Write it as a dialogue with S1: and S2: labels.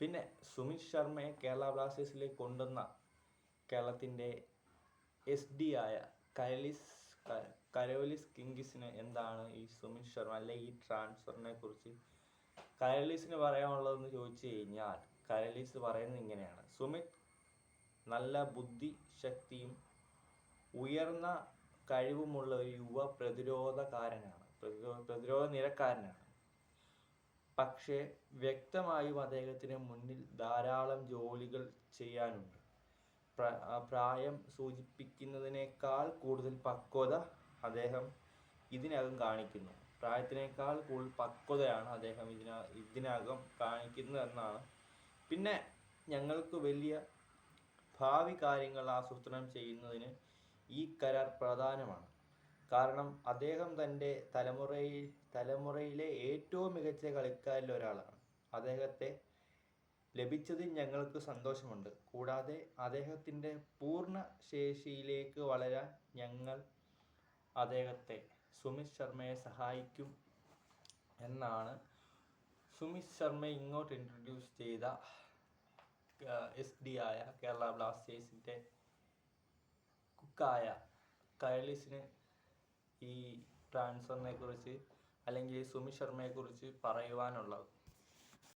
S1: പിന്നെ സുമിത് ശർമ്മയെ കേരള ബ്ലാസ്റ്റേഴ്സിലേക്ക് കൊണ്ടുവന്ന കേരളത്തിന്റെ എസ് ഡി ആയ കരലിസ് കരോലിസ് കിങ്കിസിന് എന്താണ് ഈ സുമിത് ശർമ്മ അല്ലെങ്കിൽ ഈ ട്രാൻസ്ഫറിനെ കുറിച്ച് കരലിസിന് പറയാനുള്ളതെന്ന് ചോദിച്ചു കഴിഞ്ഞാൽ കരലിസ് പറയുന്നത് ഇങ്ങനെയാണ്. സുമിത് നല്ല ബുദ്ധി ശക്തിയും ഉയർന്ന കഴിവുമുള്ള ഒരു യുവ പ്രതിരോധകാരനാണ്. പ്രതിരോ- പ്രതിരോധ നിരക്കാരനാണ്. പക്ഷേ വ്യക്തമായും അദ്ദേഹത്തിന് മുന്നിൽ ധാരാളം ജോലികൾ ചെയ്യാനുണ്ട്. പ്രായം സൂചിപ്പിക്കുന്നതിനേക്കാൾ കൂടുതൽ പക്വത അദ്ദേഹം ഇതിനകം കാണിക്കുന്നു. പ്രായത്തിനേക്കാൾ കൂടുതൽ പക്വതയാണ് അദ്ദേഹം ഇതിന ഇതിനകം കാണിക്കുന്നത് എന്നാണ്. പിന്നെ ഞങ്ങൾക്ക് വലിയ ഭാവി കാര്യങ്ങൾ ആസൂത്രണം ചെയ്യുന്നതിന് ഈ കരാർ പ്രധാനമാണ്. കാരണം അദ്ദേഹം തന്റെ തലമുറയിൽ തലമുറയിലെ ഏറ്റവും മികച്ച കളിക്കാരിൽ ഒരാളാണ്. അദ്ദേഹത്തെ ലഭിച്ചതിൽ ഞങ്ങൾക്ക് സന്തോഷമുണ്ട്. കൂടാതെ അദ്ദേഹത്തിന്റെ പൂർണ ശേഷിയിലേക്ക് വളരാൻ ഞങ്ങൾ അദ്ദേഹത്തെ സുമിത് ശർമ്മയെ സഹായിക്കും എന്നാണ് സുമിത് ശർമ്മ ഇങ്ങോട്ട് ഇൻട്രൊഡ്യൂസ് ചെയ്ത എസ് ഡി ആയ കേരള ബ്ലാസ്റ്റേഴ്സിന്റെ കുക്കായ കയലിസിന് ഈ ട്രാൻസ്ഫറിനെ കുറിച്ച് അല്ലെങ്കിൽ സുമിത് ശർമ്മയെ കുറിച്ച് പറയുവാനുള്ളത്